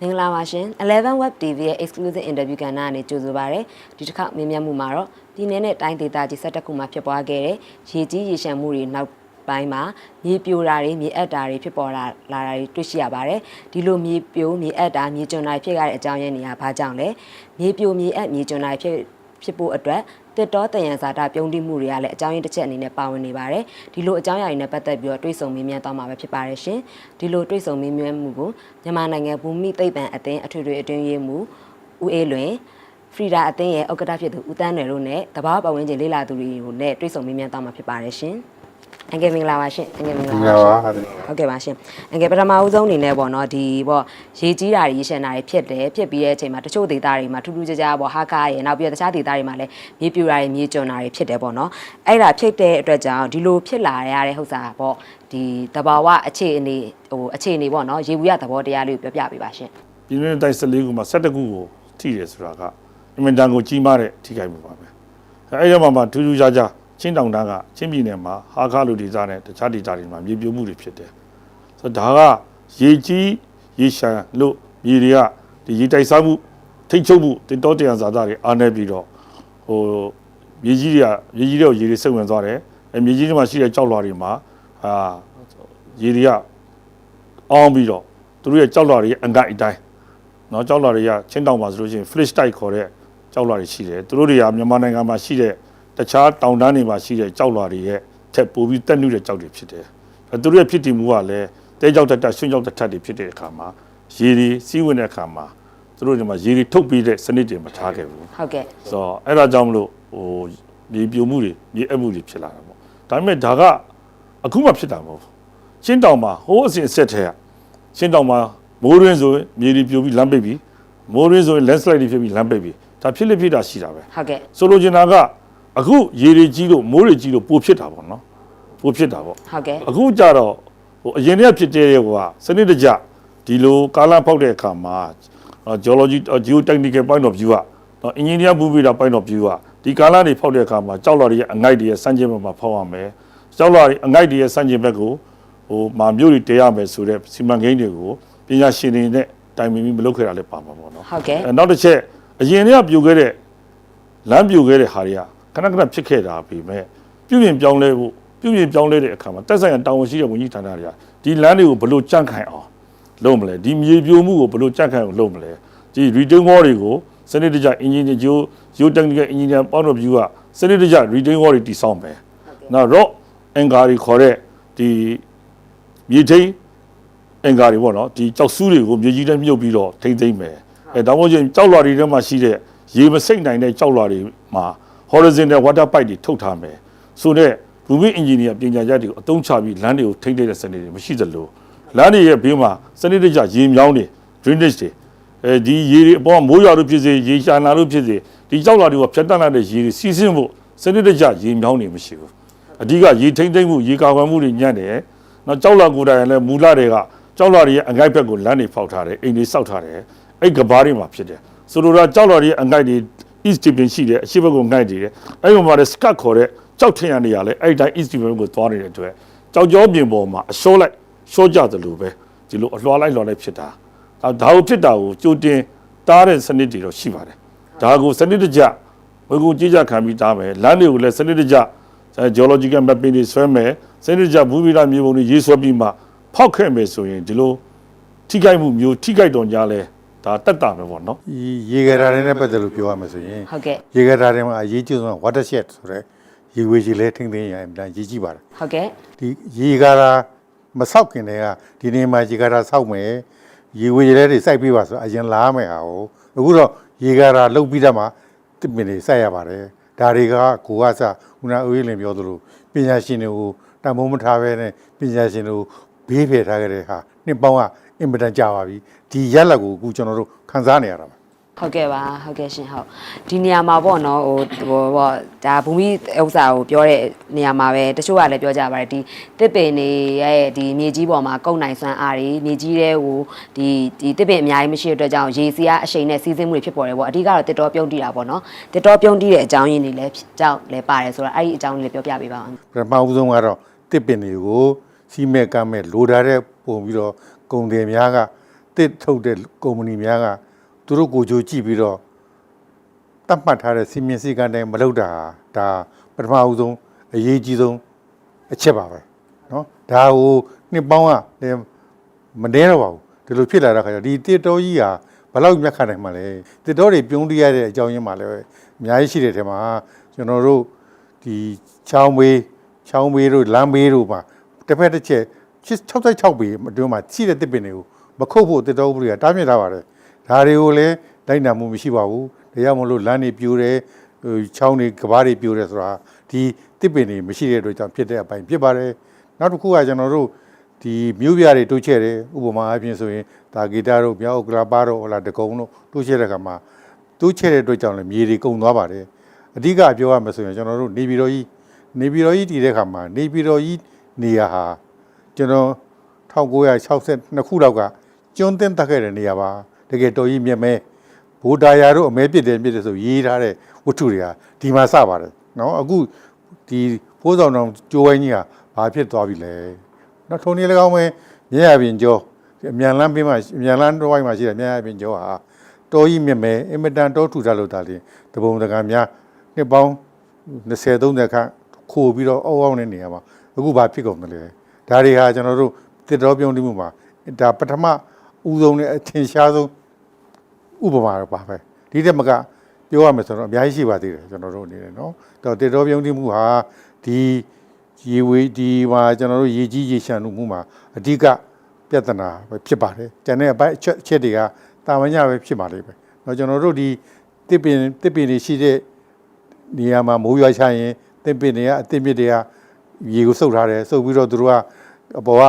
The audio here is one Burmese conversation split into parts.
မင်္ဂလာပါရှင်11 web tv ရဲ့ exclusive interview ကဏ္ဍကနေကြိုဆိုပါရစေဒီတစ်ခါမြင်မြတ်မှုမှာတော့ပြည်내နဲ့တိုင်းဒေသကြီး၁၁ခုမှာဖြစ်ပွားခဲ့တဲ့ရေကြီးရေရှမ်းမှုတွေနောက်ပိုင်းမှာမြေပြိုတာတွေမြေအပ်တာတွေဖြစ်ပေါ်လာလာတာတွေတွေ့ရှိရပါတယ်ဒီလိုမြေပြိုမြေအပ်တာမြေကျွန်းတာတွေဖြစ်ရတဲ့အကြောင်းရင်းတွေကဘာကြောင့်လဲမြေပြိုမြေအပ်မြေကျွန်းတာတွေဖြစ် ဖြစ်ဖို့အတွက်တစ်တော်တယံဇာတာပြုံးတိမှုတွေကလည်းအကြောင်းရင်းတစ်ချက်အနေနဲ့ပါဝင်နေပါတယ်ဒီလိုအကြောင်းအရာတွေနဲ့ပတ်သက်ပြီးတော့တွေးဆုံမေးမြန်းသွားမှာပဲဖြစ်ပါတယ်ရှင်ဒီလိုတွေးဆုံမေးမြန်းမှုကိုမြန်မာနိုင်ငံဘူမိသိပ္ပံအသင်းအထွေထွေအတွင်းရေးမှူးဦးအေးလွင်ဖရီဒါအသင်းရဲ့ဥက္ကဋ္ဌဖြစ်သူဦးတန်းနယ်တို့နဲ့တဘာပတ်ဝန်းကျင်လေးလာသူတွေကိုလည်းတွေးဆုံမေးမြန်းသွားမှာဖြစ်ပါတယ်ရှင် အင်္ဂေမင်္ဂလာပါရှင်အင်္ဂေမင်္ဂလာမင်္ဂပါလာရှင်ပါဟာဒီဟုတ်ကဲ့ပါရှင်အငယ်ပထမဦးဆုံးအနေနဲ့ပေါ့နော်ဒီပေါ့ရေကြီးတာတွေရေရှမ်းတာတွေဖြစ်တယ်ဖြစ်ပြီးတဲ့အချိန်မှာတချို့ဒေသတွေမှာထူးထူးခြားခြားပေါ့ဟာကားရယ်နောက်ပြီးတော့တခြားဒေသတွေမှာလည်းမြေပြိုတာတွေမြေကျွံတာတွေဖြစ်တယ်ပေါ့နော်အဲ့ဒါဖြစ်တဲ့အတွက်ကြောင့်ဒီလိုဖြစ်လာရတဲ့ဟုတ်စားပေါ့ဒီတဘာဝအခြေအနေဟိုအခြေအနေပေါ့နော်ရေဘူးရသဘောတရားလေးကိုပြောပြပေးပါရှင်ပြည်တွင်းတိုင်း14ခုမှာ17ခုကိုထိတယ်ဆိုတာကအင်မတန်ကိုကြီးမားတဲ့ထိခိုက်မှုပါပဲအဲအဲ့ဒီမှာမှထူးထူးခြားခြား ချင်းတောင်တန်းကချင်းပြည်နယ်မှာဟာခါလူဒေသနဲ့တခြားဒေသတွေမှာမြေပြိုမှုတွေဖြစ်တယ်ဆိုတော့ဒါကရေကြီးရေရှမ်းလို့မြေတွေကဒီရေတိုက်စားမှုထိတ်ချုပ်မှုတင်တော်တရံဇာတာတွေအားနေပြီးတော့ဟိုမြေကြီးတွေကမြေကြီးတွေကိုရေတွေစိတ်ဝင်သွားတယ်အဲမြေကြီးတွေမှာရှိတဲ့ကြောက်လွှာတွေမှာအာရေတွေက အောင်းပြီးတော့သူတို့ရဲ့ကြောက်လွှာတွေရဲ့အငိုက်အတိုင်းเนาะကြောက်လွှာတွေကချင်းတောင်မှာဆိုလို့ရှိရင် flash type ခေါ်တဲ့ကြောက်လွှာတွေရှိတယ်သူတို့တွေကမြန်မာနိုင်ငံမှာရှိတဲ့ တခြားတောင်တန်းတွေမှာရှိတဲ့ကြောက်လွှာတွေရဲ့ထက်ပိုပြီးတက်နုတဲ့ကြောက်တွေဖြစ်တယ်အဲသူတို့ရဲ့ဖြစ်တည်မှုကလည်းတဲကြောက်တက်တက်ရွှွှကြောက်တက်တက်တွေဖြစ်တဲ့အခါမှာရေတွေစီးဝင်တဲ့အခါမှာသူတို့ဒီမှာရေတွေထုတ်ပြီးတဲ့စနစ်တွေမထားခဲ့ဘူးဟုတ်ကဲ့ဆိုတော့အဲ့ဒါကြောင့်မလို့ဟိုမြေပြိုမှုတွေမြေအပ်မှုတွေဖြစ်လာတာပေါ့ဒါပေမဲ့ဒါကအခုမှဖြစ်တာမဟုတ်ဘူးချင်းတောင်မှာဟိုးအစဉ်အဆက်ထဲကချင်းတောင်မှာမိုးရင်းဆိုရင်မြေတွေပြိုပြီးလမ်းပိတ်ပြီးမိုးရင်းဆိုရင် landslide တွေဖြစ်ပြီးလမ်းပိတ်ပြီးဒါဖြစ်လိဖြစ်တာရှိတာပဲဟုတ်ကဲ့ဆိုလိုချင်တာက အခုရေတွေကြီးလို့မိုးတွေကြီးလို့ပိုဖြစ်တာပေါ့နော်ပိုဖြစ်တာပေါ့ဟုတ်ကဲ့အခုကြတော့ဟိုအရင်တည်းကဖြစ်တဲ့ဟိုကစနစ်တကျဒီလိုကာလဖောက်တဲ့အခါမှာနော် geology geotechnical point of view ကနော် engineer ဘူးပြီးတာ point of view ကဒီကာလတွေဖောက်တဲ့အခါမှာကြောက်လွှာတွေရဲ့အငိုက်တွေရဲ့စမ်းကျင်ဘက်မှာဖောက်ရမယ်ကြောက်လွှာတွေအငိုက်တွေရဲ့စမ်းကျင်ဘက်ကိုဟိုမာမျိုးတွေတဲရမယ်ဆိုတဲ့စီမံကိန်းတွေကိုပညာရှင်တွေနဲ့တိုင်ပင်ပြီးမလုပ်ခဲ့တာလည်းပါမှာပေါ့နော်ဟုတ်ကဲ့အဲနောက်တစ်ချက်အရင်တည်းကပြိုခဲ့တဲ့လမ်းပြိုခဲ့တဲ့ဟာတွေက ခဏခဏဖြစ်ခဲ့တာပြီမဲ့ပြုပြင်ပြောင်းလဲဖို့ပြုပြင်ပြောင်းလဲတဲ့အခါမှာတက်ဆိုင်ရာတာဝန်ရှိတဲ့ဝန်ကြီးဌာနတွေကဒီလမ်းတွေကိုဘယ်လိုကြန့်ခိုင်အောင်လုပ်မလဲဒီမြေပြိုမှုကိုဘယ်လိုကြန့်ခိုင်အောင်လုပ်မလဲဒီ return wall တွေကိုစနစ်တကျ engineer geo geo technical engineer point of view ကစနစ်တကျ return wall တွေတည်ဆောက်မယ်နောက် rock anchor တွေခေါ်တဲ့ဒီမြေထိန်အင်္ဂါတွေပေါ့နော်ဒီကြောက်ဆူးတွေကိုမြေကြီးထဲမြုပ်ပြီးတော့ထိမ့်သိမ့်မယ်အဲဒါမှမဟုတ်ရင်ကြောက်လွှာတွေထဲမှာရှိတဲ့ရေမစိမ့်နိုင်တဲ့ကြောက်လွှာတွေမှာ horizontal water pipe တွေထုတ်ထားမယ်ဆိုတော့ဘူမိအင်ဂျင်နီယာပညာရပ်တွေကိုအသုံးချပြီးလမ်းတွေကိုထိမ့်တဲ့စနစ်တွေမရှိသလိုလမ်းတွေရဲ့ဘေးမှာစနစ်တကျရေမြောင်းတွေ drainage တွေအဲဒီရေတွေအပေါ်မိုးရွာလို့ဖြစ်စေရေရှာလာလို့ဖြစ်စေဒီကြောက်လွှာတွေကဖြတ်တန်းလာတဲ့ရေတွေစီးဆင်းဖို့စနစ်တကျရေမြောင်းတွေမရှိဘူးအဓိကရေထိမ့်သိမ့်မှုရေကာကွယ်မှုတွေညံ့တယ်နောက်ကြောက်လွှာကိုယ်တိုင်လည်းမူလတွေကကြောက်လွှာတွေရဲ့အငိုက်ဘက်ကိုလမ်းတွေဖောက်ထားတယ်အိမ်တွေစောက်ထားတယ်အဲ့ကဘားတွေမှာဖြစ်တယ်ဆိုလိုတာကြောက်လွှာတွေရဲ့အငိုက်တွေ east tip ရှိတယ်အရှိဘက်ကိုငိုက်နေတယ်အဲ့ဒီမှာလည်း scut ခေါ်တဲ့ကြောက်ထင်ရနေရလဲအဲ့ဒီတိုင်း east tip ကိုသွားနေတဲ့အတွက်ကြောက်ကြောပြင်ပေါ်မှာအလျှော့လိုက်လျှော့ကြသလိုပဲဒီလိုအလွှာလိုက်လွှာလိုက်ဖြစ်တာဒါဒါကိုဖြစ်တာကိုကြိုတင်တားတဲ့စနစ်တွေတော့ရှိပါတယ်ဒါကိုစနစ်တကျဝေကူကြည့်ကြခံပြီးတားမယ်လမ်းတွေကိုလည်းစနစ်တကျ geological mapping တွေဆွဲမယ်စနစ်တကျဘူမိလာမြေပုံတွေရေးဆွဲပြီးမှဖောက်ခဲ့မယ်ဆိုရင်ဒီလိုထိခိုက်မှုမျိုးထိခိုက်တော့ကြလဲ ဒါတက်တာပဲပေါ့နော်ဒီရေကရာတွေနဲ့ပတ်သက်လို့ပြောရမယ်ဆိုရင်ဟုတ်ကဲ့ရေကရာတွေမှာအရေးကြီးဆုံးက watershed ဆိုတဲ့ရေဝေကြီးလဲထိမ့်သိမ်းရရင်ဒါရေးကြည့်ပါတယ်ဟုတ်ကဲ့ဒီရေကရာမဆောက်ခင်တည်းကဒီနေ့မှာရေကရာဆောက်မယ်ရေဝေကြီးလဲတွေစိုက်ပေးပါဆိုအရင်လာမယ်ဟာကိုအခုတော့ရေကရာလုတ်ပြီးတော့မှတစ်ပင်တွေစိုက်ရပါတယ်ဒါတွေကကိုကစခုနဦးရင်းလင်ပြောသလိုပညာရှင်တွေကိုတန်ဖိုးမထားဘဲနဲ့ပညာရှင်တွေကိုဘေးဖယ်ထားကြတဲ့ဟာနှစ်ပေါင်းက အင်မတန်ကြာပါပြီဒီရက်လက်ကိုအခုကျွန်တော်တို့ခန်းစားနေရတာပါဟုတ်ကဲ့ပါဟုတ်ကဲ့ရှင်ဟုတ်ဒီနေရာမှာပေါ့နော်ဟိုဟိုပေါ့ဒါဘူမိဥစ္စာကိုပြောတဲ့နေရာမှာပဲတချို့ကလည်းပြောကြပါတယ်ဒီတစ်ပင်တွေရဲ့ဒီမြေကြီးပေါ်မှာကုန်နိုင်စွမ်းအားတွေမြေကြီးတဲ့ဟိုဒီဒီတစ်ပင်အများကြီးမရှိတဲ့အတွက်ကြောင့်ရေစီးအားအရှိန်နဲ့စီးဆင်းမှုတွေဖြစ်ပေါ်တယ်ပေါ့အဓိကတော့တစ်တော်ပြုံးတိတာပေါ့နော်တစ်တော်ပြုံးတိတဲ့အကြောင်းရင်းတွေလည်းကြောက်လည်းပါတယ်ဆိုတော့အဲ့ဒီအကြောင်းလေးပြောပြပေးပါဦးပထမဦးဆုံးကတော့တစ်ပင်တွေကိုစီမဲ့ကမ်းမဲ့လိုထားတဲ့ပုံပြီးတော့ ကုန်တယ်များကတစ်ထုတ်တဲ့ကုမ္ပဏီများကသူတို့ကိုကြိုကြည့်ပြီးတော့တတ်မှတ်ထားတဲ့စီမင်းစည်းကမ်းတိုင်းမလုပ်တာဒါပထမအဦးဆုံးအရေးကြီးဆုံးအချက်ပါပဲနော်ဒါကိုနှစ်ပေါင်းကမနေတော့ပါဘူးဒီလိုဖြစ်လာတဲ့ခါကျဒီတစ်တော်ကြီးဟာဘလောက်မျက်ခံနိုင်မှာလဲတစ်တော်တွေပြုံးတရတဲ့အကြောင်းရင်းမှာလည်းအများကြီးရှိတဲ့ထဲမှာကျွန်တော်တို့ဒီချောင်းမေးချောင်းမေးတို့လမ်းမေးတို့မှာတစ်ဖက်တစ်ချက် 66ပေအတွင်းမှာရှိတဲ့တစ်ပင်တွေကိုမခုတ်ဖို့တစ်တော်ဥပဒေကတားမြစ်ထားပါတယ်ဒါတွေကိုလည်းလိုက်နာမှုမရှိပါဘူးဒါကြောင့်မလို့လမ်းတွေပြိုတယ်ဟိုချောင်းတွေကဘားတွေပြိုတယ်ဆိုတာဒီတစ်ပင်တွေမရှိတဲ့အတွက်ကြောင့်ဖြစ်တဲ့အပိုင်းဖြစ်ပါတယ်နောက်တစ်ခုကကျွန်တော်တို့ဒီမြို့ပြတွေတိုးချဲ့တယ်ဥပမာအပြင်ဆိုရင်ဒါဂီတာတို့မြောက်ဥက္ကလာပါတို့ဟလာတကုံတို့တိုးချဲ့တဲ့ခါမှာတိုးချဲ့တဲ့အတွက်ကြောင့်လည်းမြေတွေကုန်သွားပါတယ်အဓိကပြောရမယ်ဆိုရင်ကျွန်တော်တို့နေပြည်တော်ကြီးနေပြည်တော်ကြီးတည်တဲ့ခါမှာနေပြည်တော်ကြီးနေရာဟာ ကျွန်တော်1962ခုလောက်ကကျွန်းတင်းတက်ခဲ့တဲ့နေရာပါတကယ်တော်ကြီးမြတ်မဲဘိုဒါယာတို့အမဲပြစ်တယ်ပြစ်တယ်ဆိုရေးထားတဲ့ဝတ္ထုတွေကဒီမှာစပါတယ်နော်အခုဒီဖိုးဆောင်တော်ကျိုးဝိုင်းကြီးကဘာဖြစ်သွားပြီလဲနော်ထုံနေလကောင်းပဲမြရပြင်ကျော်အမြန်လန်းပေးမှာအမြန်လန်းတော့ဝိုင်းမှာရှိတဲ့မြရပြင်ကျော်ဟာတော်ကြီးမြတ်မဲအင်မတန်တော်ထူထားလို့ဒါလင်းတပုံတကံများနှစ်ပေါင်း20 30ခန့်ခိုးပြီးတော့အောက်အောက်နေနေရမှာအခုဘာဖြစ်ကုန်တယ်လဲ ဒါတွေဟာကျွန်တော်တို့တစ်တော်ပြုံးတိမှုမှာဒါပထမဦးဆုံးနဲ့အထင်ရှားဆုံးဥပမာတော့ပါပဲဒီတက်မကပြောရမယ်ဆိုတော့အများကြီးရှိပါသေးတယ်ကျွန်တော်တို့အနေနဲ့နော်ဒါတစ်တော်ပြုံးတိမှုဟာဒီရေဝေးဒီမှာကျွန်တော်တို့ရေကြီးရေရှမ်းမှုမှာအဓိကပြဿနာပဲဖြစ်ပါတယ်ကျန်တဲ့အပိုင်းအချက်အချက်တွေကတာဝန်ညပဲဖြစ်ပါလိမ့်မယ်တော့ကျွန်တော်တို့ဒီတစ်ပင်တစ်ပင်တွေရှိတဲ့နေရာမှာမိုးရွာချရင်တစ်ပင်တွေကအသစ်မြစ်တွေက ရေကိုစုပ်ထားတယ်။စုပ်ပြီးတော့သူတို့ကအပေါ်က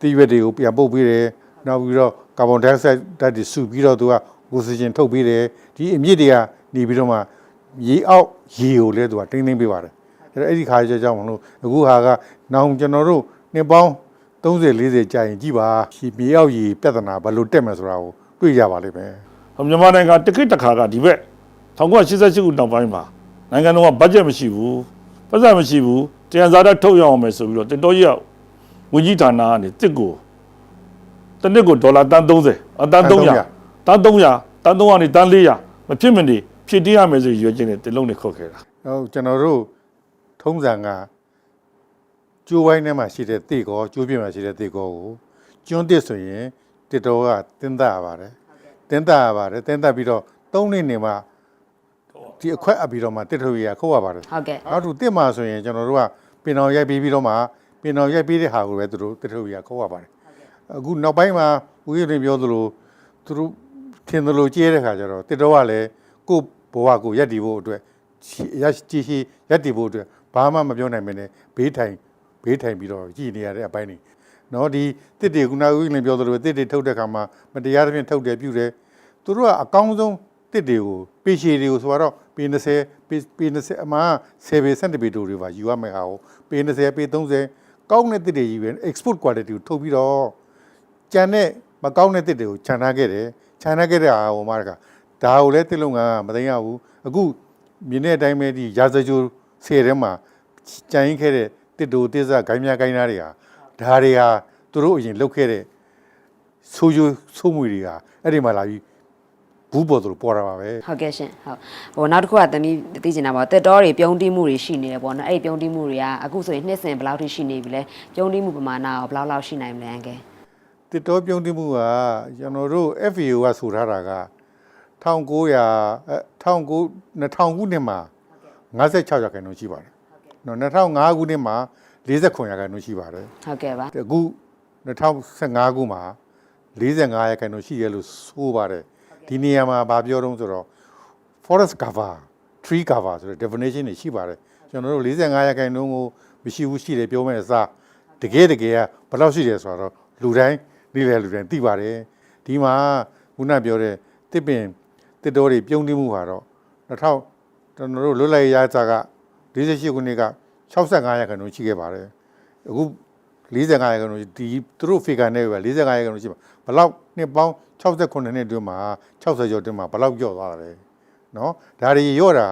တိရွက်တွေကိုပြန်ပုတ်ပေးတယ်။နောက်ပြီးတော့ကာဗွန်ဒိုင်အောက်ဆိုက်ဓာတ်တွေစုပြီးတော့သူကအောက်ဆီဂျင်ထုတ်ပေးတယ်။ဒီအမြစ်တွေကနေပြီးတော့မှရေအောက်ရေကိုလည်းသူကထိမ့်သိမ့်ပေးပါတယ်။အဲ့တော့အဲ့ဒီခါကျကြောင့်မလို့အခုဟာကနောင်ကျွန်တော်တို့နှစ်ပေါင်း30 40ကြာရင်ကြည်ပါရှီမြေအောက်ရေပြဿနာဘယ်လိုတက်မယ်ဆိုတာကိုတွေ့ကြပါလိမ့်မယ်ဟိုမြန်မာနိုင်ငံတခိတခါကဒီဘက်1988ခုနောက်ပိုင်းမှာနိုင်ငံတော်ကဘတ်ဂျက်မရှိဘူးပတ်စံမရှိဘူး တန်စားရထုတ်ရအောင်မယ်ဆိုပြီးတော့တင်တော်ကြီးကဝန်ကြီးဌာနကနေတစ်ကိုတစ်နှစ်ကိုဒေါ်လာတန်း30အတန်း300တန်း300တန်း300ကနေတန်း400မဖြစ်မနေဖြည့်တင်းရမယ်ဆိုရွေးချင်းနဲ့တင်လုံးနေခုတ်ခဲ့တာဟုတ်ကျွန်တော်တို့ထုံးစံကကျိုးဝိုင်းထဲမှာရှိတဲ့တေကောကျိုးပြင်းမှာရှိတဲ့တေကောကိုကျွန်းတစ်ဆိုရင်တစ်တော်ကတင်းသားရပါတယ်တင်းသားရပါတယ်တင်းသားပြီးတော့၃နှစ်နေမှဒီအခွက်အပ်ပြီးတော့မှတစ်ထုတ်ရခုတ်ရပါတယ်ဟုတ်ကဲ့နောက်ထပ်တစ်မှာဆိုရင်ကျွန်တော်တို့က ပင်တော်ရိုက်ပြီးပြီးတော့မှပင်တော်ရိုက်ပြီးတဲ့ဟာကိုပဲသူတို့တထုပ်ရခေါ်ရပါတယ်အခုနောက်ပိုင်းမှာဦးရည်ပြောသလိုသူတို့ထင်သလိုကျဲတဲ့ခါကျတော့တစ်တော်ကလည်းကိုယ့်ဘဝကိုရက်တည်ဖို့အတွက်ရကြည်ရှိရက်တည်ဖို့အတွက်ဘာမှမပြောနိုင်မနဲ့ဘေးထိုင်ဘေးထိုင်ပြီးတော့ကြည်နေရတဲ့အပိုင်းတွေနော်ဒီတစ်တွေခုနကဦးရည်ပြောသလိုတစ်တွေထုတ်တဲ့ခါမှာမတရားသဖြင့်ထုတ်တယ်ပြုတယ်သူတို့ကအကောင်းဆုံး တစ်တွေကိုပေရှည်တွေကိုဆိုတော့ပေ20ပေပေ20အမှ10ပေစက်တပေတိုတွေပါယူရမယ်ဟာကိုပေ20ပေ30ကောင်းတဲ့တစ်တွေကြီးပဲ export quality ကိုထုတ်ပြီးတော့ကြံတဲ့မကောင်းတဲ့တစ်တွေကိုခြံထားခဲ့တယ်ခြံထားခဲ့တဲ့ဟာဟိုမှာကဒါကိုလည်းတစ်လုံးကမသိရဘူးအခုမြင်းတဲ့အတိုင်းပဲဒီရာဇဂျိုဆယ်ထဲမှာကြံရင်ခဲ့တဲ့တစ်တိုတစ်စဂိုင်းများဂိုင်းသားတွေဟာဒါတွေဟာသူတို့အရင်လုပ်ခဲ့တဲ့ဆိုးကျိုးဆိုးမွေတွေဟာအဲ့ဒီမှာလာပြီး ဘူးပေါ်သူတို့ပေါ်တာပါပဲဟုတ်ကဲ့ရှင်ဟုတ်ဟိုနောက်တစ်ခုကသမီးသိချင်တာပေါ့တက်တော်တွေပြုံးတိမှုတွေရှိနေတယ်ပေါ့နော်အဲ့ဒီပြုံးတိမှုတွေကအခုဆိုရင်နှစ်စဉ်ဘယ်လောက်ထိရှိနေပြီလဲပြုံးတိမှုပမာဏရောဘယ်လောက်လောက်ရှိနိုင်မလဲအန်ကဲတစ်တော်ပြုံးတိမှုကကျွန်တော်တို့ FAO ကဆိုထားတာက1900အဲ1900 2000ခုနှစ်မှာ56ရာခိုင်နှုန်းရှိပါတယ်နော်2005ခုနှစ်မှာ49ရာခိုင်နှုန်းရှိပါတယ်ဟုတ်ကဲ့ပါအခု2015ခုမှာ45ရာခိုင်နှုန်းရှိရလို့ဆိုပါတယ် ဒီနေရာမှာဗာပြောတော့ဆိုတော့ forest cover tree cover ဆိုတဲ့ definition တွေရှိပါတယ်ကျွန်တော်တို့45ရာခိုင်နှုန်းကိုမရှိဘူးရှိတယ်ပြောမယ်အစားတကယ်တကယ်ကဘယ်လောက်ရှိတယ်ဆိုတော့လူတိုင်းနေ့လည်လူတိုင်းသိပါတယ်ဒီမှာခုနပြောတဲ့တစ်ပင်တစ်တော်တွေပြုံးတိမှုဟာတော့2000ကျွန်တော်တို့လွတ်လပ်ရေးရစာက48ခုနှစ်က65ရာခိုင်နှုန်းရှိခဲ့ပါတယ်အခု45ရာခိုင်နှုန်းဒီသူတို့ figure နဲ့ပဲ45ရာခိုင်နှုန်းရှိပါ ဘယ်လောက်နှစ်ပေါင်း68နှစ်အတွင်းမှာ60ကျော်အတွင်းမှာဘယ်လောက်ကျော့သွားတာလဲနော်ဒါတွေရော့တာ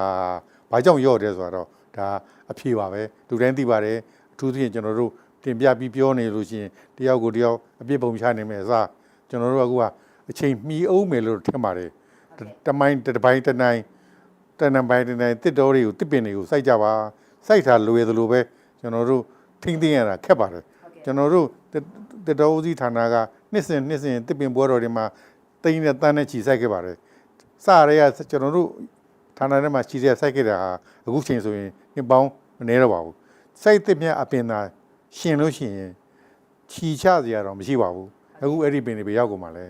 ဘာကြောင့်ရော့တယ်ဆိုတော့ဒါအဖြေပါပဲလူတိုင်းသိပါတယ်အထူးသဖြင့်ကျွန်တော်တို့တင်ပြပြီးပြောနေလို့ရှိရင်တယောက်ကိုတယောက်အပြစ်ပုံချနိုင်မယ်အစားကျွန်တော်တို့ကအခုကအအချိန်မီအောင်မယ်လို့ထင်ပါတယ်တတမိုင်းတစ်ပိုင်းတစ်နိုင်တနံပိုင်းတစ်နိုင်တစ်တော်တွေကိုတစ်ပင်တွေကိုစိုက်ကြပါစိုက်တာလိုရသလိုပဲကျွန်တော်တို့ထိမ့်သိမ်းရတာခက်ပါတယ်ကျွန်တော်တို့တစ်တစ်တော်ဦးစီးဌာနက နှစ်စဉ်နှစ်စဉ်တစ်ပင်ပွဲတော်တွေမှာတိန်းနဲ့တန်းနဲ့ချီစိုက်ခဲ့ပါတယ်စရဲကကျွန်တော်တို့ဌာနထဲမှာချီရစိုက်ခဲ့တာဟာအခုချိန်ဆိုရင်နှစ်ပေါင်းမနေတော့ပါဘူးစိုက်တစ်မြတ်အပင်သာရှင်လို့ရှိရင်ချီချစရာတော့မရှိပါဘူးအခုအဲ့ဒီပင်တွေပဲရောက်ကုန်ပါလဲ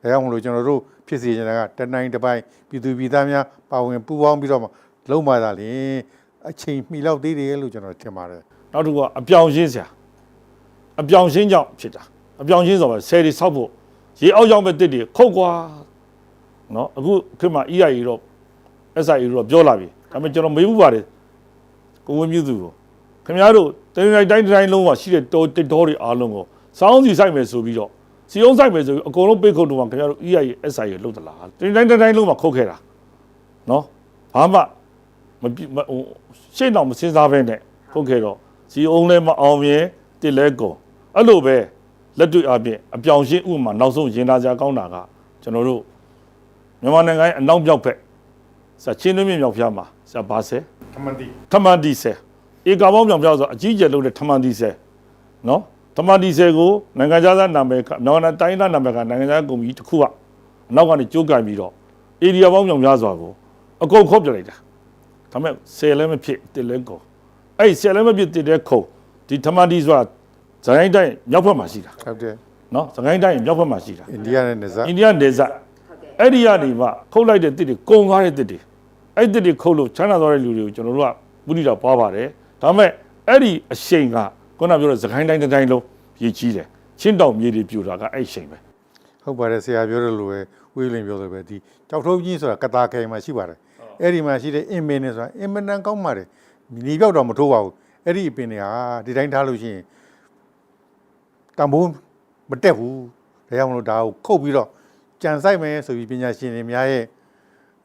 ဒါကြောင့်မလို့ကျွန်တော်တို့ဖြစ်စီနေတာကတနိုင်တစ်ပိုင်းပြည်သူပြည်သားများပါဝင်ပူးပေါင်းပြီးတော့မှလုံးပါသာလင်အချိန်မီလောက်သေးတယ်လို့ကျွန်တော်ထင်ပါတယ်နောက်တစ်ခုကအပြောင်ရှင်းစရာအပြောင်ရှင်းကြောင့်ဖြစ်တာ အပြောင်ရှင်းဆိုတော့ဆယ်တွေဆောက်ဖို့ရေအောက်ရောက်မဲ့တစ်တွေခုတ်ကွာနော်အခုခေတ်မှာ EIA တော့ SIA တော့ပြောလာပြီဒါပေမဲ့ကျွန်တော်မေးဘူးပါတယ်ကိုဝင်းမြူသူကိုခင်ဗျားတို့တိုင်းတိုင်းတိုင်းတိုင်းလုံးမှာရှိတဲ့တော်တစ်တော်တွေအားလုံးကိုစောင်းစီဆိုင်မယ်ဆိုပြီးတော့စီအောင်ဆိုင်မယ်ဆိုပြီးအကုန်လုံးပိတ်ခုတ်တော့ခင်ဗျားတို့ EIA SIA လုတ်သလားတိုင်းတိုင်းတိုင်းလုံးမှာခုတ်ခဲ့တာနော်ဘာမှမပြမဟိုရှေ့တော့မစင်စားဘဲနဲ့ခုတ်ခဲ့တော့စီအောင်လည်းမအောင်မြင်တစ်လဲကုန်အဲ့လိုပဲ လက်တွေ့အပြင်အပြောင်ရှင်းဥပမာနောက်ဆုံးရင်သားစရာကောင်းတာကကျွန်တော်တို့မြန်မာနိုင်ငံရဲ့အနောက်မြောက်ဘက်ဆရာချင်းသွင်းမြောက်ဖျားမှာဆရာဘာဆဲထမန်တီထမန်ဒီဆယ်ဧကပေါင်းပြောင်ပြောင်းဆိုအကြီးအကျယ်လုပ်တဲ့ထမန်ဒီဆယ်နော်ထမန်ဒီဆယ်ကိုနိုင်ငံခြားသားနာမည်ကနိုင်ငံတိုင်းသားနာမည်ကနိုင်ငံခြားကုမ္ပဏီတစ်ခုကအနောက်ကနေကြိုးကန်ပြီးတော့ဧရိယာပေါင်းပြောင်များစွာကိုအကုန်ခုတ်ပြလိုက်တာဒါပေမဲ့ဆယ်လည်းမဖြစ်တစ်လည်းကုန်အဲ့ဒီဆယ်လည်းမဖြစ်တစ်လည်းခုတ်ဒီထမန်ဒီဆိုတာ ဇိုင်းတိုင်းမြောက်ဘက်မှာရှိတာဟုတ်တယ်နော်ဇိုင်းတိုင်းမြောက်ဘက်မှာရှိတာအိန္ဒိယနဲ့နေစားအိန္ဒိယနေဆက်အဲ့ဒီကနေမှခုတ်လိုက်တဲ့တစ်တွေကုံသွားတဲ့တစ်တွေအဲ့ဒီတစ်တွေခုတ်လို့ချမ်းသာသွားတဲ့လူတွေကိုကျွန်တော်တို့ကပုရိတာပွားပါတယ်ဒါပေမဲ့အဲ့ဒီအရှိန်ကခုနပြောတဲ့သခိုင်းတိုင်းတစ်တိုင်းလုံးရည်ကြီးတယ်ချင်းတောင်မြေတွေပြူတာကအဲ့အရှိန်ပဲဟုတ်ပါတယ်ဆရာပြောတယ်လို့ပဲဝေးလင်ပြောတယ်ပဲဒီကြောက်ထုံးကြီးဆိုတာကတာခဲမှာရှိပါတယ်အဲ့ဒီမှာရှိတဲ့အင်မင်နဲ့ဆိုတာအင်မတန်ကောင်းပါတယ်ညီပြောက်တော့မထိုးပါဘူးအဲ့ဒီအပင်တွေဟာဒီတိုင်းထားလို့ရှိရင် တံမိုးမတက်ဘူးဒါကြောင့်မလို့ဒါကိုခုတ်ပြီးတော့ကြံဆိုင်မယ်ဆိုပြီးပညာရှင်တွေများရဲ့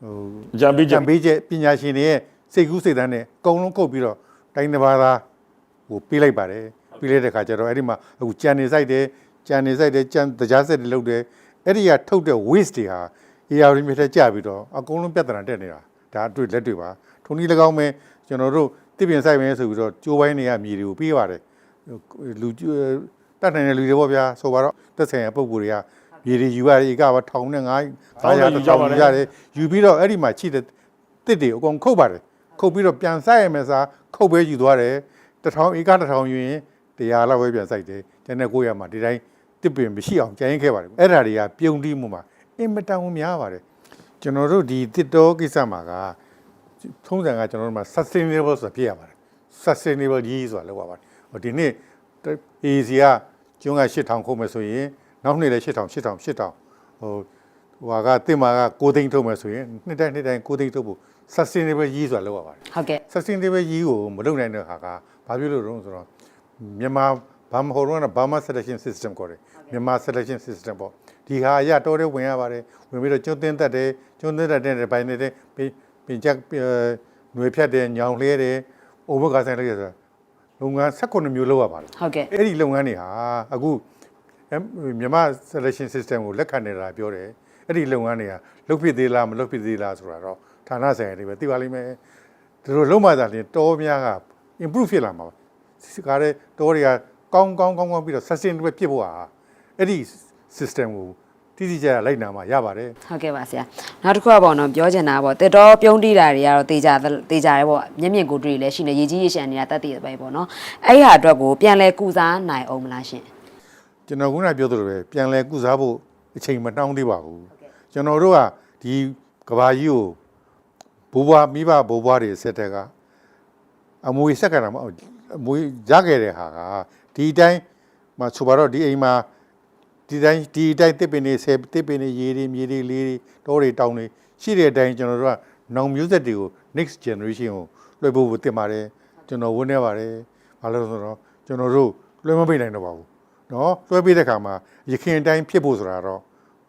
ဟိုအကြံပေးချကြံက်ပေးချက်ပညာရှင်တွေရဲ့စိတ်ကူးစိတ်ဓာတ်နဲ့အကုန်လုံးခုတ်ပြီးတော့တိုင်းတစ်ပါးသားဟိုပေးလိုက်ပါတယ်ပေးလိုက်တဲ့ခါကျတော့အဲ့ဒီမှာအခုကြံနေဆိုင်တယ်ကြံနေဆိုင်တယ်ကြံတကြားဆက်တွေလုပ်တယ်အဲ့ဒီကထုတ်တဲ့ waste တွေဟာ AR မြစ်ထဲကျပြီးတော့အကုန်လုံးပြဿနာတက်နေတာဒါအတွေ့လက်တွေ့ပါထုံနည်း၎င်းပဲကျွန်တော်တို့တစ်ပင်ဆိုင်မယ်ဆိုပြီးတော့ကြိုးပိုင်းတွေကမြေတွေကိုပေးပါတယ်လူ တတ်နိုင်တဲ့လူတွေပေါ့ဗျာဆိုပါတော့တက်ဆိုင်ရပုံကိုယ်တွေကမြေတွေယူရတယ်ဧကပါထောင်နဲ့ငါးငါးရာတစ်ထောင်ယူရတယ်ယူပြီးတော့အဲ့ဒီမှာချိတဲ့တစ်တွေအကုန်ခုတ်ပါတယ်ခုတ်ပြီးတော့ပြန်ဆိုင်ရမယ်စားခုတ်ပဲယူသွားတယ်တစ်ထောင်ဧကတစ်ထောင်ယူရင်တရားလောက်ပဲပြန်ဆိုင်တယ်ကျန်တဲ့ကိုရမှာဒီတိုင်းတစ်ပင်မရှိအောင်ကြံရင်ခဲ့ပါတယ်အဲ့ဒါတွေကပြုံးတိမှုမှာအင်မတန်ကိုများပါတယ်ကျွန်တော်တို့ဒီတစ်တော်ကိစ္စမှာကထုံးစံကကျွန်တော်တို့မှာ sustainable ဆိုတာပြရပါတယ် sustainable ကြီးဆိုတာလောက်ပါပါတယ်ဟိုဒီနေ့ AC ကကျွန်းက8000ခုမယ်ဆိုရင်နောက်နှစ်လည်း8000 8000 8000ဟိုဟိုကတင်မာက6သိန်းထုတ်မယ်ဆိုရင်နှစ်တိုင်းနှစ်တိုင်း6သိန်းထုတ်ဖို့ sustainable ကြီးဆိုတာလောက်ပါပါတယ်ဟုတ်ကဲ့ sustainable ကြီးကိုမလုပ်နိုင်တဲ့ဟာကဘာဖြစ်လို့လဲဆိုတော့မြန်မာဘာမဟုတ်တော့ဘာမ selection system ခေါ်တယ်မြန်မာ selection system ပေါ့ဒီဟာအရတော်တဲ့ဝင်ရပါတယ်ဝင်ပြီးတော့ကျွန်းတင်းတက်တယ်ကျွန်းတင်းတက်တဲ့ဘိုင်းနေတဲ့ပင်ပင်ချက်ຫນွေဖြတ်တယ်ညောင်လှဲတယ် over ကဆိုင်လိုက်ရဆိုတာ လုပ်ငန်း16မျိုးလုပ်ရပါတယ်ဟုတ်ကဲ့အဲ့ဒီလုပ်ငန်းတွေဟာအခု em- မြန်မာ selection system ကိုလက်ခံနေတာပြောတယ်အဲ့ဒီလုပ်ငန်းတွေကလုတ်ဖြစ်သေးလားမလုတ်ဖြစ်သေးလားဆိုတာတော့ဌာနဆိုင်ရာတွေပဲသိပါလိမ့်မယ်သူတို့လုံးမသာလျှင်တောများက improve ဖြစ်လာမှာပါစီကားတဲ့တောတွေကကောင်းကောင်းကောင်းကောင်းပြီးတော့ sustainable ဖြစ်ဖို့ဟာအဲ့ဒီ system ကို တိတိကျကျလိုက်နာမှာရပါတယ်ဟုတ်ကဲ့ပါဆရာနောက်တစ်ခုကပေါ့နော်ပြောချင်တာကပေါ့တက်တော့ပြုံးတိတာတွေကတော့တေးကြတေးကြတယ်ပေါ့မျက်မြင်ကိုယ်တွေ့လည်းရှိနေရေကြီးရေရှမ်းနေတာတက်တည်ပဲပေါ့နော်အဲ့ဒီဟာအတွက်ကိုပြန်လဲကုစားနိုင်အောင်မလားရှင်ကျွန်တော်ခုနပြောသလိုပဲပြန်လဲကုစားဖို့အချိန်မတောင်းသေးပါဘူးကျွန်တော်တို့ကဒီကဘာကြီးကိုဘိုးဘွားမိဘဘိုးဘွားတွေဆက်တဲ့ကအမွေဆက်ကတာမဟုတ်အမွေရခဲ့တဲ့ဟာကဒီအတိုင်းမဆိုပါတော့ဒီအိမ်မှာ ဒီတိုင်းဒီအတိုင်းတစ်ပင်နေဆယ်တစ်ပင်နေရေတွေမြေတွေလေးတွေတောတွေတောင်တွေရှိတဲ့အတိုင်းကျွန်တော်တို့ကနောင်မျိုးဆက်တွေကို next generation ကိုလွှဲဖို့တင်ပါတယ်ကျွန်တော်ဝန်းနေပါတယ်ဘာလို့လဲဆိုတော့ကျွန်တော်တို့လွှဲမပိတ်နိုင်တော့ပါဘူးနော်လွှဲပေးတဲ့ခါမှာရခင်အတိုင်းဖြစ်ဖို့ဆိုတာတော့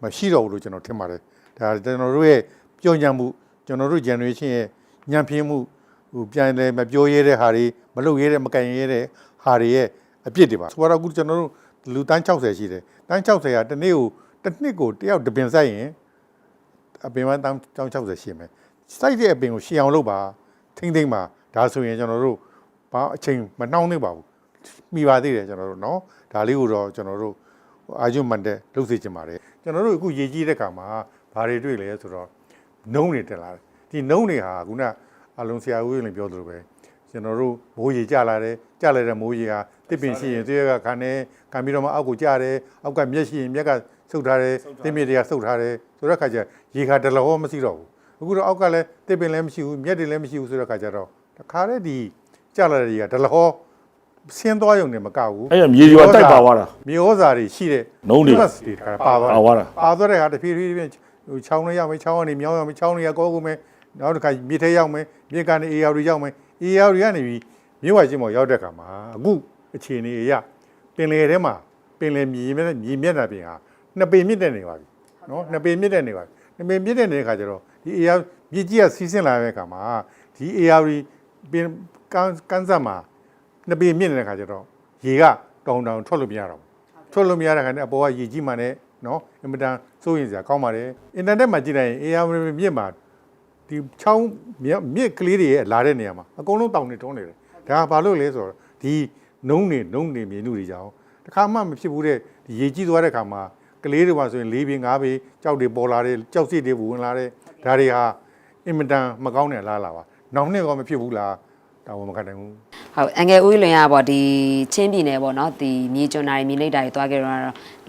မရှိတော့ဘူးလို့ကျွန်တော်ထင်ပါတယ်ဒါကျွန်တော်တို့ရဲ့ပြောညံမှုကျွန်တော်တို့ generation ရဲ့ညံပြင်းမှုဟိုပြန်လဲမပြောရဲတဲ့ဟာတွေမလုပ်ရဲတဲ့မကန်ရဲတဲ့ဟာတွေရဲ့အပြစ်တွေပါဆိုတော့အခုကျွန်တော်တို့လူတန်း60ရှိတယ် တန်း60ကတစ်နေ့ကို တစ်နှစ်ကိုတယောက်တစ်ပင်စိုက်ရင်အပင်မတောင်းတောင်း60ရှိမယ်စိုက်တဲ့အပင်ကိုရှည်အောင်လုပ်ပါထိမ့်သိမ့်ပါဒါဆိုရင်ကျွန်တော်တို့ဘာအချိန်မနှောင်းသေးပါဘူးမိပါသေးတယ်ကျွန်တော်တို့เนาะဒါလေးကိုတော့ကျွန်တော်တို့အာဂျွန်မန်တဲ့လုပ်စေချင်ပါတယ်ကျွန်တော်တို့အခုရေကြီးတဲ့ခါမှာဘာတွေတွေ့လဲဆိုတော့နှုံးတွေတက်လာတယ်ဒီနှုံးတွေဟာခုနအလုံးဆရာဦးလည်းပြောသလိုပဲကျွန်တော်တို့မိုးရေကျလာတယ်ကျလာတဲ့မိုးရေဟာ တစ်ပင်ရှိရင်သွေးကခံနေခံပြီးတော့မှအောက်ကိုကျတယ်အောက်ကမျက်ရှိရင်မျက်ကဆုပ်ထားတယ်တစ်မြစ်တွေကဆုပ်ထားတယ်ဆိုတော့ခါကျရေခါတလဟောမရှိတော့ဘူးအခုတော့အောက်ကလည်းတစ်ပင်လည်းမရှိဘူးမျက်တွေလည်းမရှိဘူးဆိုတော့ခါကျတော့တခါတည်းဒီကျလာတဲ့ရေကဒလဟောဆင်းသွားရုံနဲ့မကဘူးအဲ့ရမြေရွာတိုက်ပါသွားတာမြေဩဇာတွေရှိတဲ့နှုံးတွေ plus တွေတခါပါသွားပါသွားတာပါသွားတဲ့ဟာတဖြည်းဖြည်းဖြည်းဟိုချောင်းလေးရောက်မယ်ချောင်းကနေမြောင်းရောက်မယ်ချောင်းတွေကကောကုန်မယ်နောက်တစ်ခါမြစ်ထဲရောက်မယ်မြစ်ကနေအေးရောက်တွေရောက်မယ်အေးရောက်တွေကနေပြီးမြို့ဝချင်းပေါ်ရောက်တဲ့ခါမှာအခု အခြေအနေအရပင်လယ်ထဲမှာပင်လယ်မြေမျက်နှာမြေမျက်နှာပြင်ဟာနှစ်ပေမြင့်တက်နေပါပြီနော်နှစ်ပေမြင့်တက်နေပါပြီနှစ်ပေမြင့်တက်နေတဲ့ခါကျတော့ဒီအေးရောက်မြစ်ကြီးကစီးဆင်းလာတဲ့ခါမှာဒီအေးရောက်တွေပင်ကန်းကန်းဆက်မှာနှစ်ပေမြင့်နေတဲ့ခါကျတော့ရေကတောင်တောင်ထွက်လို့မရတော့ဘူးထွက်လို့မရတဲ့ခါနဲ့အပေါ်ကရေကြီးမှနဲ့နော်အင်မတန်စိုးရင်စရာကောင်းပါတယ်အင်တာနက်မှာကြည့်လိုက်ရင် AR မြစ်မှာဒီချောင်းမြစ်မြစ်ကလေးတွေရဲ့လာတဲ့နေရာမှာအကုန်လုံးတောင်နေတွန်းနေတယ်ဒါကဘာလို့လဲဆိုတော့ဒီ နုံးနေနုံးနေမြေနုတွေကြောင်တခါမှမဖြစ်ဘူးတဲ့ဒီရေကြီးသွားတဲ့ခါမှာကလေးတွေပါဆိုရင်၄ပေ၅ပေကြောက်တွေပေါ်လာတယ်ကြောက်စစ်တွေဝင်လာတယ်ဒါတွေဟာအင်မတန်မကောင်းတဲ့အလားလာပါနောက်နှစ်ကောမဖြစ်ဘူးလားဒါဝမကတိုင်ဘူးဟုတ်အငယ်ဦးလွင်ကပေါ့ဒီချင်းပြည်နယ်ပေါ့နော်ဒီမြေကျွန်းနာရီမြေလိပ်တာတွေတွားခဲ့တော့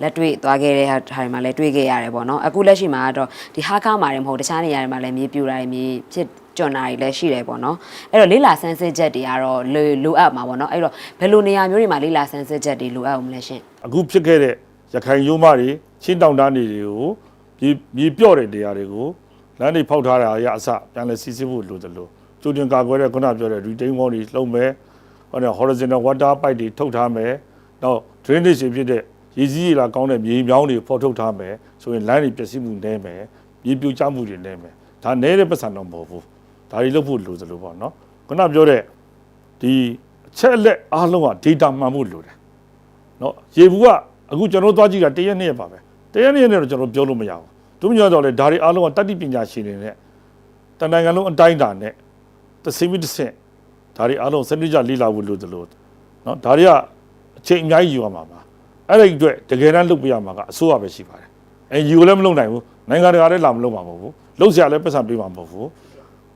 လက်တွေ့တွားခဲ့တဲ့ဟာတွေမှာလည်းတွေ့ခဲ့ရတယ်ပေါ့နော်အခုလက်ရှိမှာကတော့ဒီဟာကားမှာတွေမဟုတ်တခြားနေရာတွေမှာလည်းမြေပြူတာတွေမြေဖြစ် ကျွန်းနာတွေလည်းရှိတယ်ပေါ့နော်အဲ့တော့လေးလာဆန်းစစ်ချက်တွေကတော့လိုလိုအပ်မှာပေါ့နော်အဲ့တော့ဘယ်လိုနေရာမျိုးတွေမှာလေးလာဆန်းစစ်ချက်တွေလိုအပ်အောင်မလဲရှင်အခုဖြစ်ခဲ့တဲ့ရခိုင်ရိုးမတွေချင်းတောင်တန်းတွေတွေကိုမြေမြေပြော့တဲ့နေရာတွေကိုလမ်းတွေဖောက်ထားတာအရအစပြန်လဲစီစစ်ဖို့လိုတယ်လို့ကျိုးတင်ကာကွယ်တဲ့ခုနပြောတဲ့ retain wall တွေလုံးမယ်ဟောတဲ့ horizontal water pipe တွေထုတ်ထားမယ်နောက် drainage တွေဖြစ်တဲ့ရေကြီးရေလာကောင်းတဲ့မြေမြောင်းတွေဖော်ထုတ်ထားမယ်ဆိုရင်လမ်းတွေပျက်စီးမှုနည်းမယ်မြေပြိုကျမှုတွေနည်းမယ်ဒါနည်းတဲ့ပတ်စံတော့မဟုတ်ဘူး ဒါတွေလုပ်ဖို့လိုသလိုပေါ့နော်ခုနပြောတဲ့ဒီအချက်အလက်အားလုံးက data မှန်ဖို့လိုတယ်နော်ရေဘူးကအခုကျွန်တော်တို့သွားကြည့်တာတရက်နှစ်ရက်ပါပဲတရက်နှစ်ရက်နဲ့တော့ကျွန်တော်ပြောလို့မရဘူးသူမျိုးတော့လေဒါတွေအားလုံးကတတိပညာရှင်တွေနဲ့တန်တိုင်ငံလုံးအတိုင်းတာနဲ့သစိမိတစင်ဒါတွေအားလုံးစနစ်ကြလေ့လာဖို့လိုသလိုနော်ဒါတွေကအချိန်အများကြီးယူရမှာပါအဲ့ဒီအတွက်တကယ်တမ်းလုပ်ပြရမှာကအစိုးရပဲရှိပါတယ်အဲယူလည်းမလုပ်နိုင်ဘူးနိုင်ငံတကာလည်းလာမလုပ်မှာမဟုတ်ဘူးလုပ်စရာလည်းပတ်စံပေးမှာမဟုတ်ဘူး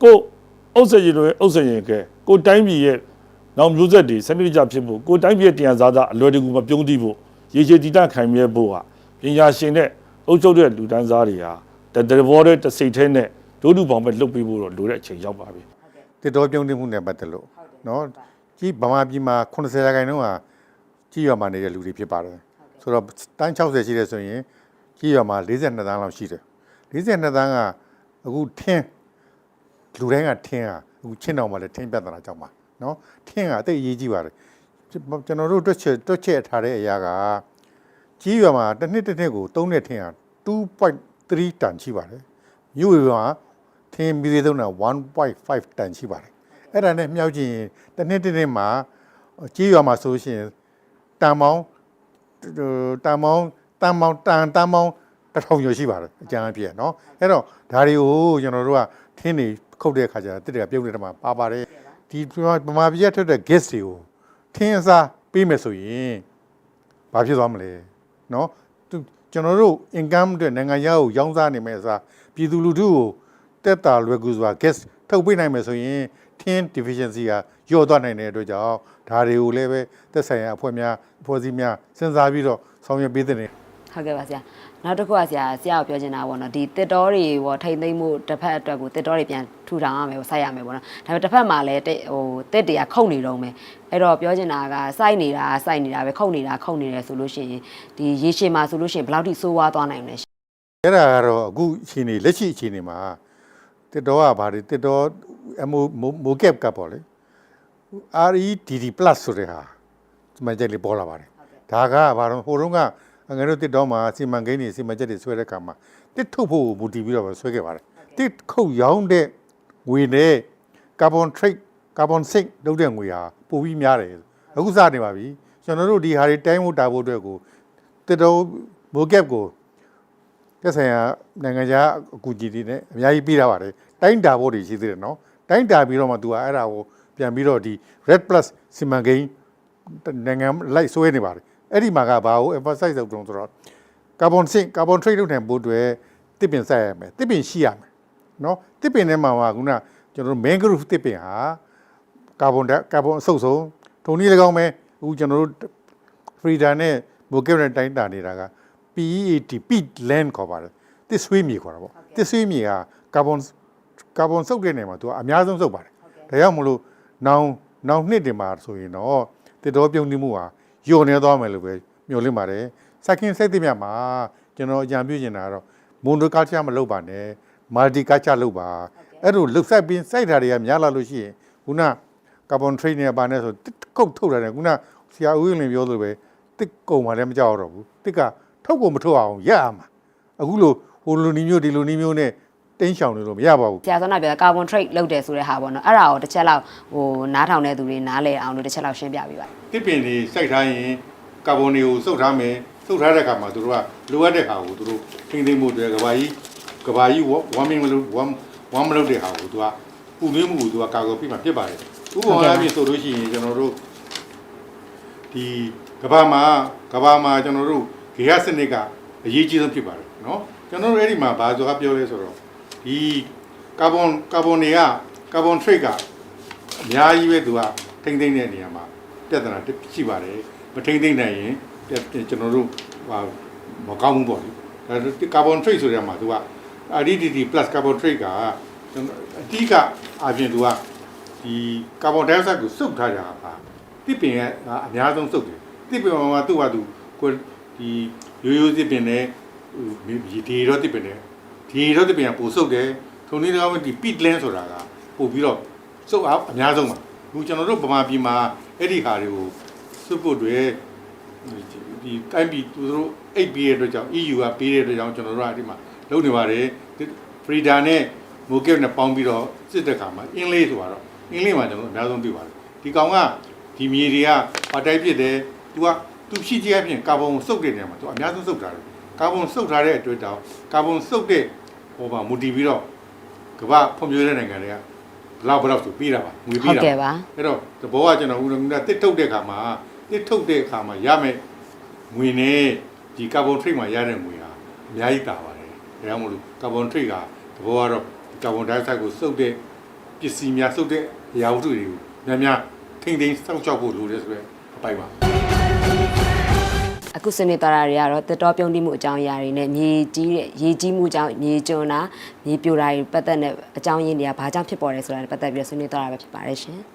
ကိုအုပ်စရင်တွေအုပ်စရင်ကဲကိုတိုင်းပြည်ရဲ့နောက်မျိုးဆက်တွေစနစ်တကျဖြစ်ဖို့ကိုတိုင်းပြည်ရဲ့တရားစားသားအလွယ်တကူမပြုံးတိဖို့ရေရှည်တည်တံ့ခိုင်မြဲဖို့ဟာပညာရှင်တဲ့အုပ်ချုပ်တဲ့လူတန်းစားတွေဟာတတဘောတဲ့တစိတ်ထဲနဲ့ဒုဒုပေါင်းပဲလှုပ်ပေးဖို့တော့လိုတဲ့အချိန်ရောက်ပါပြီတစ်တော်ပြုံးတင်မှုနဲ့ပတ်သက်လို့နော်ကြီးဗမာပြည်မှာ80ရာခိုင်နှုန်းဟာကြီးရွာမှာနေတဲ့လူတွေဖြစ်ပါတယ်ဆိုတော့တန်း60ရှိတယ်ဆိုရင်ကြီးရွာမှာ42တန်းလောက်ရှိတယ်42တန်းကအခုထင်း လူတိုင်းကထင်းဟာအခုချင်းတော်မှာလည်းထင်းပြဿနာကြောင့်ပါနော်ထင်းကအသိအရေးကြီးပါတယ်ကျွန်တော်တို့တွက်ချက်တွက်ချက်ထားတဲ့အရာကကြီးရွာမှာတစ်နှစ်တစ်နှစ်ကို3နှစ်ထင်းဟာ2.3တန်ရှိပါတယ်မြို့ရွာမှာ ထင်းမီးသေးသုံးတာ1.5တန်ရှိပါတယ်အဲ့ဒါနဲ့မြောက်ကြည့်ရင်တစ်နှစ်တစ်နှစ်မှာကြီးရွာမှာဆိုလို့ရှိရင်တန်ပေါင်းဟိုတန်ပေါင်းတန်ပေါင်းတန်တန်ပေါင်းတစ်ထောင်ကျော်ရှိပါတယ်အကြမ်းအပြည့်เนาะအဲ့တော့ဒါတွေကိုကျွန်တော်တို့ကထင်းနေ ခုတ်တဲ့အခါကျတော့တစ်တွေကပြုတ်နေတဲ့မှာပါပါတယ်ဒီပမာပြည့်ထွက်တဲ့ gas တွေကိုထင်းအစားပေးမယ်ဆိုရင်ဘာဖြစ်သွားမလဲနော်ကျွန်တော်တို့ income အတွက်နိုင်ငံရေးကိုရောင်းစားနေမယ့်အစားပြည်သူလူထုကိုတက်တာလွယ်ကူစွာ gas ထုတ်ပေးနိုင်မယ်ဆိုရင်ထင်း deficiency ဟာလျော့သွားနိုင်တဲ့အတွက်ကြောင့်ဒါတွေကိုလည်းပဲသက်ဆိုင်ရာအဖွဲ့များအဖွဲ့အစည်းများစဉ်းစားပြီးတော့ဆောင်ရွက်ပေးသင့်တယ်ဟုတ်ကဲ့ပါဆရာ နောက်တစ်ခုကဆရာဆရာကိုပြောချင်တာပေါ့နော်ဒီတစ်တော်တွေပေါ့ထိမ့်သိမ့်မှုတစ်ဖက်အတွက်ကိုတစ်တော်တွေပြန်ထူထောင်ရမယ်ပေါ့စိုက်ရမယ်ပေါ့နော်ဒါပေမဲ့တစ်ဖက်မှာလည်းတဲ့ဟိုတစ်တွေကခုတ်နေတော့မယ်အဲ့တော့ပြောချင်တာကစိုက်နေတာစိုက်နေတာပဲခုတ်နေတာခုတ်နေတယ်ဆိုလို့ရှိရင်ဒီရေရှည်မှာဆိုလို့ရှိရင်ဘယ်လောက်ထိဆိုးဝါးသွားနိုင်မလဲရှင်အဲ့ဒါကတော့အခုအချိန်နေလက်ရှိအချိန်နေမှာတစ်တော်ကဘာတွေတစ်တော်မိုမိုကက်ကပေါ့လေ REDD+ ဆိုတဲ့ဟာဒီမှာကြက်လေးပေါ်လာပါတယ်ဒါကဘာလို့ဟိုတုန်းက ငယ်တို့တစ်တော်မှာစီမံကိန်းတွေစီမံချက်တွေဆွဲတဲ့အခါမှာတစ်ထုတ်ဖို့မူတည်ပြီးတော့ဆွဲခဲ့ပါတယ်တစ်ခုတ်ရောင်းတဲ့ငွေနဲ့ carbon trade carbon sink လုပ်တဲ့ငွေဟာပိုပြီးများတယ်အခုစနေပါပြီကျွန်တော်တို့ဒီဟာတွေတိုင်းဖို့တာဖို့အတွက်ကိုတစ်တော်မိုကက်ကိုတက်ဆိုင်ရာနိုင်ငံခြားအကူအညီတွေနဲ့အများကြီးပြီးတာပါတယ်တိုင်းတာဖို့တွေရှိသေးတယ်နော်တိုင်းတာပြီးတော့မှ तू ကအဲ့ဒါကိုပြန်ပြီးတော့ဒီ red plus စီမံကိန်းနိုင်ငံလိုက်ဆွဲနေပါတယ် အဲ့ဒီမှာကဘာကို emphasize လုပ်တုံးဆိုတော့ carbon sink carbon trade လုပ်နိုင်ဖို့အတွက်တစ်ပင်ဆက်ရမယ်တစ်ပင်ရှိရမယ်နော်တစ်ပင်ထဲမှာကခုနကျွန်တော်တို့ mangrove တစ်ပင်ဟာကာဗွန်ဓာတ်ကာဗွန်အဆုပ်ဆုံးထုံနည်း၎င်းပဲအခုကျွန်တော်တို့ freezer နဲ့ mocap နဲ့တိုင်းတာနေတာက PEAT peat land ခေါ်ပါတယ်တစ်ဆွေးမြေခေါ်တာပေါ့တစ်ဆွေးမြေကကာဗွန်ကာဗွန်စုပ်တဲ့နေမှာသူကအများဆုံးစုပ်ပါတယ်ဒါကြောင့်မလို့နောင်နောင်နှစ်တင်မှာဆိုရင်တော့တစ်တော်ပြုံးနေမှုဟာ ယုံနေသွားမယ်လို့ပဲမျှော်လင့်ပါတယ်စကင်စိတ်တိမြတ်မှာကျွန်တော်အကြံပြုချင်တာကတော့ monoculture မလုပ်ပါနဲ့ multiculture လုပ်ပါအဲ့လိုလှုပ်ဆက်ပြီးစိုက်တာတွေကများလာလို့ရှိရင်ခုနကာဗွန်ထရိတ်နဲ့ပါနေဆိုတစ်ကုတ်ထုတ်တာတယ်ခုနဆရာဦးရင်လင်ပြောသလိုပဲတစ်ကုံမှလည်းမကြောက်တော့ဘူးတစ်ကထုတ်ကုန်မထုတ်အောင်ရရမှာအခုလိုဟိုလိုနီမျိုးဒီလိုနီမျိုးနဲ့ တင်းချောင်နေလို့မရပါဘူးဆရာစောနာပြောတာ carbon trade လုပ်တယ်ဆိုတဲ့ဟာပေါ့နော်အဲ့ဒါကိုတစ်ချက်လောက်ဟိုနားထောင်တဲ့သူတွေနားလည်အောင်လို့တစ်ချက်လောက်ရှင်းပြပေးပါတစ်ပင်တွေစိုက်ထားရင်ကာဗွန်တွေကိုစုပ်ထားမယ်စုပ်ထားတဲ့အခါမှာသူတို့ကလိုအပ်တဲ့ဟာကိုသူတို့ထိန်းသိမ်းဖို့အတွက်ကဘာကြီးကဘာကြီးဝမ်မင်းမလို့ဝမ်ဝမ်မလို့တဲ့ဟာကိုသူကပူမင်းမှုကိုသူကကာကွယ်ပြီးမှဖြစ်ပါတယ်ဥပမာအားဖြင့်ဆိုလို့ရှိရင်ကျွန်တော်တို့ဒီကဘာမှာကဘာမှာကျွန်တော်တို့ဂေဟစနစ်ကအရေးကြီးဆုံးဖြစ်ပါတယ်နော်ကျွန်တော်တို့အဲ့ဒီမှာဘာဆိုတာပြောလဲဆိုတော့ ဒီကာဗွန်ကာဗွန်တွေကကာဗွန်ထရိတ်ကအများကြီးပဲသူကထိမ့်သိမ့်တဲ့နေရာမှာပြဿနာတစ်ရှိပါတယ်မထိမ့်သိမ့်နိုင်ရင်ပြကျွန်တော်တို့ဟာမကောင်းဘူးပေါ့လေဒါကာဗွန်ထရိတ်ဆိုတဲ့မှာသူက RDDT plus carbon trade ကကျွန်တော်အတိကအပြင်သူကဒီကာဗွန်ဒိုင်အောက်ဆိုက်ကိုစုပ်ထားကြတာပါတစ်ပင်ကအများဆုံးစုပ်တယ်တစ်ပင်မှာသူ့ဟာသူကိုဒီရိုးရိုးတစ်ပင်နဲ့ဒီတော့တစ်ပင်နဲ့ ဒီတော့တစ်ပင်ကပိုစုပ်တယ်ထုံနည်းတော့ဒီ pit land ဆိုတာကပို့ပြီးတော့စုပ်အားအများဆုံးပါအခုကျွန်တော်တို့ဗမာပြည်မှာအဲ့ဒီဟာတွေကိုစုပ်ဖို့တွေဒီတိုင်းပြည်သူတို့အိတ်ပြီးတဲ့အတွက်ကြောင့် EU ကပေးတဲ့အတွက်ကြောင့်ကျွန်တော်တို့ကဒီမှာလုပ်နေပါတယ် Frida နဲ့ Mocap နဲ့ပေါင်းပြီးတော့စစ်တဲ့ခါမှာအင်္ဂလိပ်ဆိုတော့အင်္ဂလိပ်မှာကျွန်တော်အများဆုံးပြပါတယ်ဒီကောင်ကဒီမြေတွေကပါတိုက်ဖြစ်တယ်။ तू ကသူရှိကြီးအပြင်ကာဗွန်စုပ်တဲ့နေရာမှာ तू အများဆုံးစုပ်ထားတယ်။ ကာဗွန်စုပ်ထားတဲ့အတွက်တောင်ကာဗွန်စုပ်တဲ့ဟိုမှာမူတည်ပြီးတော့ကမ္ဘာဖွံ့ဖြိုးတဲ့နိုင်ငံတွေကဘလောက်ဘလောက်ဆိုပြီးတာပါငွေဟုပြီးတ်တာကဲ့ပါအဲ့တော့သဘောကကျွန်တော်ဦးကတစ်ထုတ်တဲ့အခါမှာတစ်ထုတ်တဲ့အခါမှာရမယ်ငွေနဲ့ဒီကာဗွန်ထရိတ်မှာရတဲ့ငွေဟာအများကြီးတာပါတယ်ဒါကြောင့်မို့လို့ကာဗွန်ထရိတ်ကသဘောကတော့ကာဗွန်ဒိုင်အောက်ဆိုက်ကိုစုပ်တဲ့ပစ္စည်းများစုပ်တဲ့အရာဝတ္ထုတွေကိုများများထိမ့်သိမ်းစောင့်ရှောက်ဖို့လိုတယ်ဆိုတော့အပိုင်ပါ အခုဆွေးနွေးသွားတာတွေကတော့တတော်ပြုံးတိမှုအကြောင်းအရာတွေနဲ့မြေကြီးတဲ့ရေကြီးမှုကြောင့်မြေကျွန်းတာမြေပြိုတာတွေပတ်သက်တဲ့အကြောင်းရင်းတွေကဘာကြောင့်ဖြစ်ပေါ်တယ်ဆိုတာတွေပတ်သက်ပြီးတော့ဆွေးနွေးသွားတာပဲဖြစ်ပါတယ်ရှင်။